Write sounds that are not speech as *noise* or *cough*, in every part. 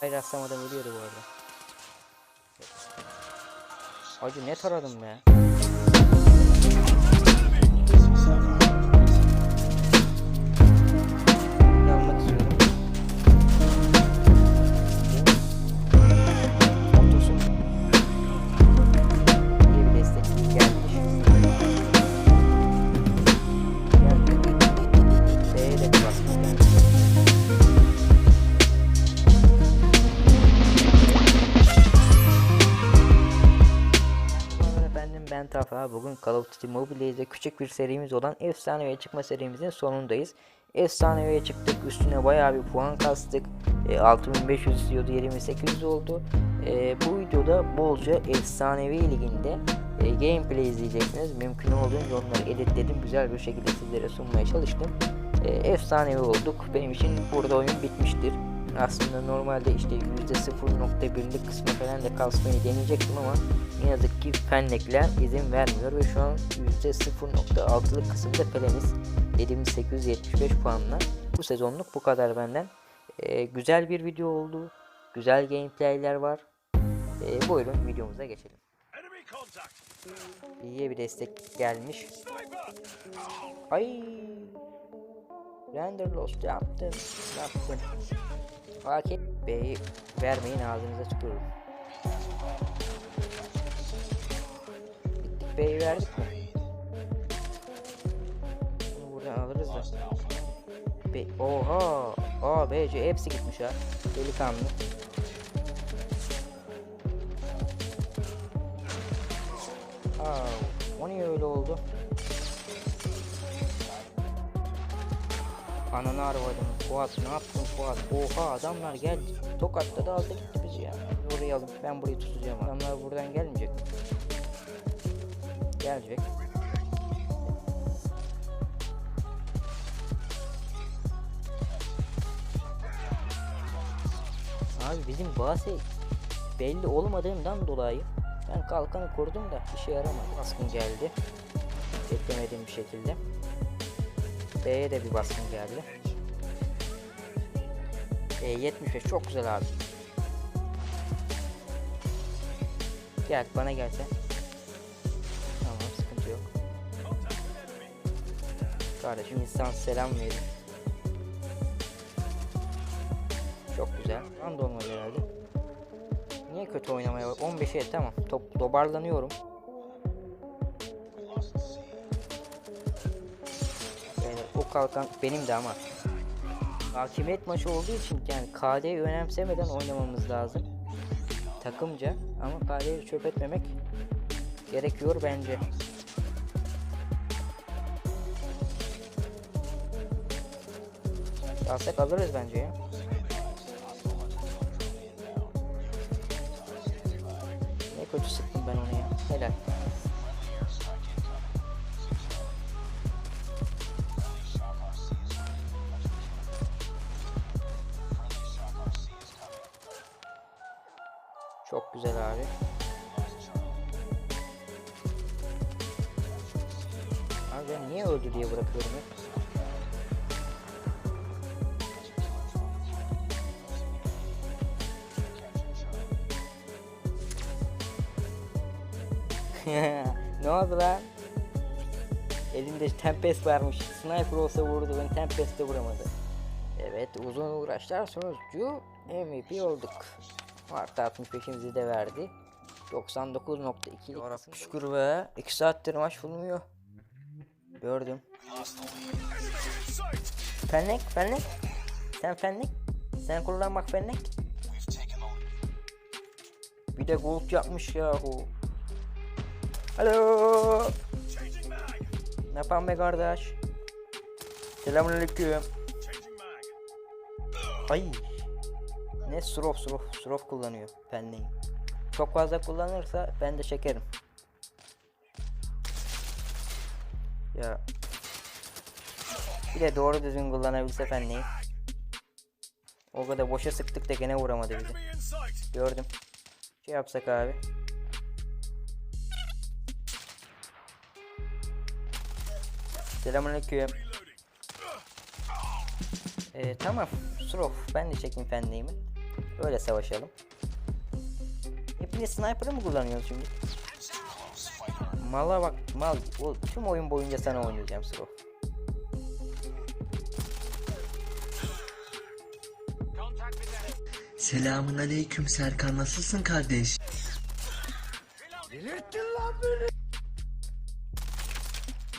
Hayır rastlamadan ölüyordu bu arada. Acı ne taradım be. Duty Mobile'de küçük bir serimiz olan Efsaneviye çıkma serimizin sonundayız. Efsaneviye çıktık. Üstüne bayağı bir puan kastık. E, 6500 istiyordu 7800 oldu. E, bu videoda bolca Efsanevi Ligi'nde e, gameplay izleyeceksiniz. Mümkün olduğunca onları editledim. Güzel bir şekilde sizlere sunmaya çalıştım. E, efsanevi olduk. Benim için burada oyun bitmiştir. Aslında normalde işte %0.1'lik kısmı falan da kasmayı deneyecektim ama ne yazık ki Fennekler izin vermiyor ve şu an %0.6'lık kısımda Feleniz 7875 puanla. Bu sezonluk bu kadar benden. Ee, güzel bir video oldu. Güzel gameplayler var. Ee, buyurun videomuza geçelim. İyiye bir destek gelmiş. Ay. Render lost yaptım. Yaptım. Fakir B'yi vermeyin ağzınıza tükürürüm. Gittik B'yi verdik mi? Bunu buradan alırız da. B Oha! A, B, hepsi gitmiş ha. Delikanlı. Aa, o niye öyle oldu? Ananı arabadım. Fuat ne yaptın Fuat? Oha adamlar geldi. Tokat'ta da aldı gitti bizi ya. Orayı alıp ben burayı tutacağım. Adamlar buradan gelmeyecek mi? Gelecek. Abi bizim base belli olmadığından dolayı ben kalkanı kurdum da işe yaramadı. Baskın geldi. Beklemediğim bir şekilde. B'ye de bir baskın geldi. E 75 çok güzel abi. Gel bana gelse. Tamam sıkıntı yok. Kardeşim insan selam verin. Çok güzel. Random olmalı herhalde. Niye kötü oynamaya bak? 15'e tamam. Top dobarlanıyorum. O kalkan benim de ama. Hakimiyet maçı olduğu için yani KD'yi önemsemeden oynamamız lazım. Takımca ama KD'yi çöp etmemek gerekiyor bence. Alsak alırız bence ya. Ne kötü sıktım ben onu ya. Helal. Niye öldü diye bırakıyorum hep. *laughs* ne oldu lan? Elinde Tempest varmış. Sniper olsa vurdu. Ben Tempest'te vuramadı. Evet uzun uğraşlar sonucu MVP olduk. Artı 65'imizi de verdi. 99.2 Yarabbim şükür be. 2 saattir maç bulmuyor. Gördüm. Fennek, fennek. Sen fennek. Sen kullanmak fennek. Bir de gold yapmış yahu. Alo. Changing mag! Ne yapan be kardeş? Selamünaleyküm. Ay. Ne srof srof srof kullanıyor fenneyi. Çok fazla kullanırsa ben de çekerim. Ya. Bir de doğru düzgün kullanabilse fenneyi. O kadar boşa sıktık da gene vuramadı bizi. Gördüm. Şey yapsak abi. Selamünaleyküm. Ee, tamam. Srof. Ben de çekeyim fenliğimi. Öyle savaşalım. Hepiniz sniper'ı mı kullanıyorsunuz şimdi? Mala bak mal. O, tüm oyun boyunca sana oynayacağım enemy. Selamun aleyküm Serkan nasılsın kardeş?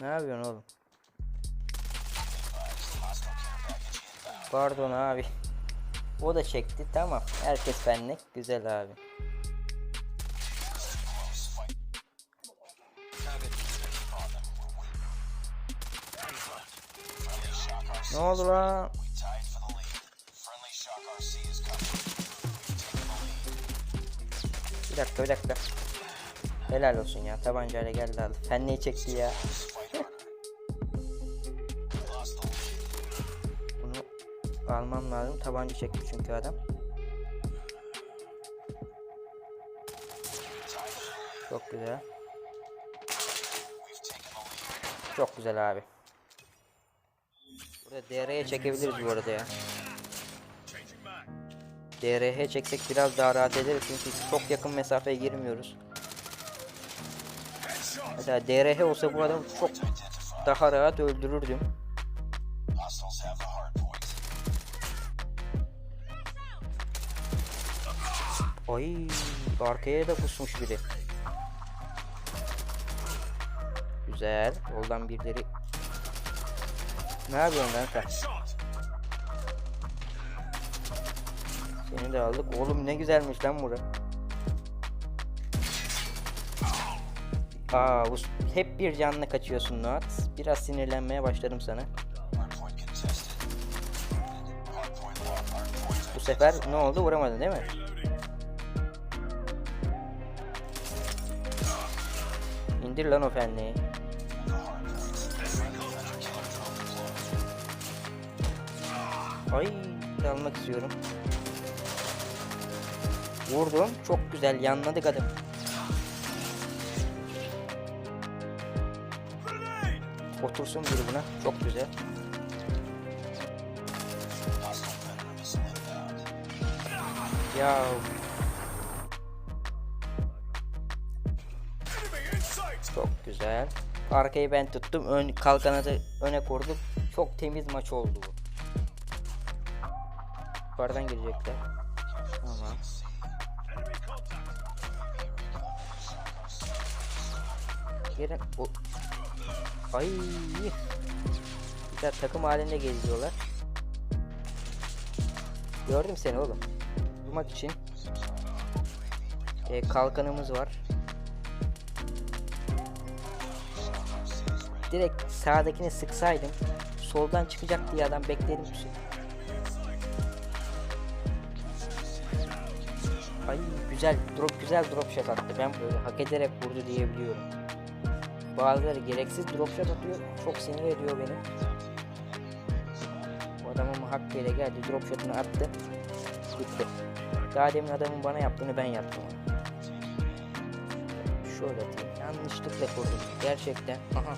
Ne yapıyorsun oğlum? Pardon abi. O da çekti tamam. Herkes benlik. Güzel abi. Ne oldu lan? Bir dakika bir dakika. Helal olsun ya tabancayla geldi aldı. Fenneyi çekti ya. Bunu almam lazım. Tabanca çekti çünkü adam. Çok güzel. Çok güzel abi. Burada DR'ye çekebiliriz bu arada ya. DRH çeksek biraz daha rahat ederiz çünkü çok yakın mesafeye girmiyoruz. Mesela DRH olsa bu adamı çok daha rahat öldürürdüm. Ay arkaya da pusmuş biri. Güzel. Yoldan birileri. Ne yapıyorsun kanka? Seni de aldık. Oğlum ne güzelmiş lan bura. Aa, hep bir canla kaçıyorsun Noat. Biraz sinirlenmeye başladım sana. Bu sefer ne oldu? Vuramadın değil mi? İndir lan o fenliği. Ay, almak istiyorum. Vurdum. Çok güzel yanladık adam. Otursun biri buna. Çok güzel. Ya çok güzel. Arkayı ben tuttum. Ön kalkanı da öne kurdum. Çok temiz maç oldu bu. Yukarıdan girecekler. Tamam. Gelin. O... Ay. Güzel takım halinde geziyorlar. Gördüm seni oğlum. Vurmak için. e, kalkanımız var. Direkt sağdakini sıksaydım soldan çıkacak diye adam bekledim. Güzel drop güzel drop shot attı. Ben böyle hak ederek vurdu diyebiliyorum. Bazıları gereksiz drop shot atıyor. Çok sinir ediyor beni. Bu adam ama hakkıyla geldi. Drop shot'unu attı. Gitti. Daha demin adamın bana yaptığını ben yaptım. Şöyle atayım. Yanlışlıkla kurdum. Gerçekten. Aha.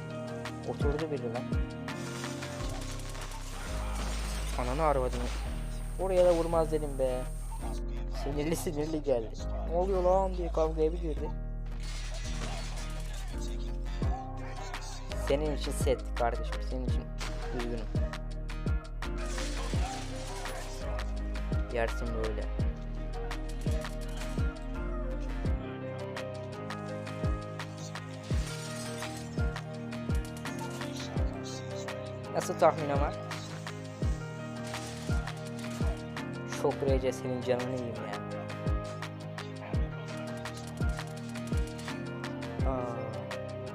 Oturdu biri lan. Ananı arvadını. Oraya da vurmaz dedim be. Sinirli sinirli geldi. Ne oluyor lan diye kavgaya bir girdi. Senin için set kardeşim. Senin için üzgünüm. Yersin böyle. Nasıl tahmin ama? Şok RC senin canını yiyeyim ya. Aa,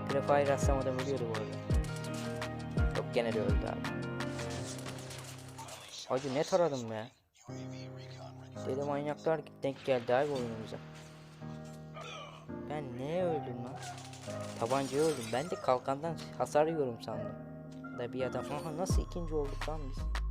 Prefire atsam adam ölüyordu bu arada. Yok gene de öldü abi. Hacı ne taradım be. Deli manyaklar denk geldi abi oyunumuza. Ben neye öldüm lan? Tabancaya öldüm. Ben de kalkandan hasar yiyorum sandım. Da bir adam. Aha nasıl ikinci olduk lan biz?